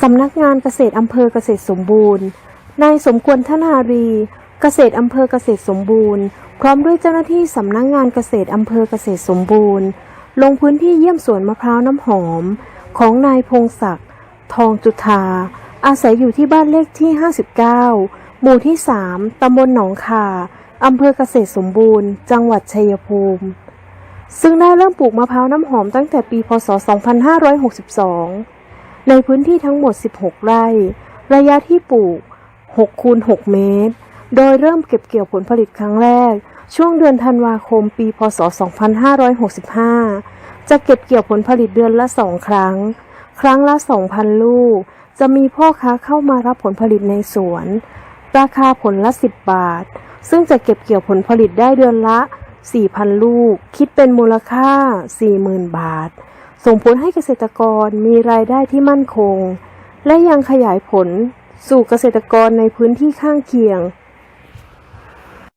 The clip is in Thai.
สำนักงานเกษตรอำเภอเกษตรสมบูรณ์ นายสมควรทนารี เกษตรอำเภอเกษตรสมบูรณ์ พร้อมด้วยเจ้าหน้าที่สำนักงานเกษตรอำเภอเกษตรสมบูรณ์ ลงพื้นที่เยี่ยมสวนมะพร้าวน้ำหอม ของนายพงศักดิ์ทองจุธาอาศัยอยู่ที่บ้านเลขที่ 59 หมู่ที่ 3 ตำบลหนองคาอำเภอเกษตรสมบูรณ์ จังหวัดชัยภูมิ ซึ่งได้เริ่มปลูกมะพร้าวน้ำหอมตั้งแต่ปี พศ 2562 ในพื้นที่ทั้งหมด 16 ไร่ ระยะที่ปลูก 6 คูณ 6 เมตร โดยเริ่มเก็บเกี่ยวผลผลิตครั้งแรก ช่วงเดือนธันวาคมปี พศ 2565 จะเก็บเกี่ยวผลผลิตเดือนละ 2 ครั้ง ครั้งละ 2,000 ลูก จะมีพ่อค้าเข้ามารับผลผลิตในสวน ราคาผลละ 10 บาท ซึ่งจะเก็บเกี่ยวผลผลิตได้เดือนละ 4,000 ลูก คิดเป็นมูลค่า 40,000 บาท ส่งผลให้เกษตรกรมีรายได้ที่มั่นคง และยังขยายผลสู่เกษตรกรในพื้นที่ข้างเคียง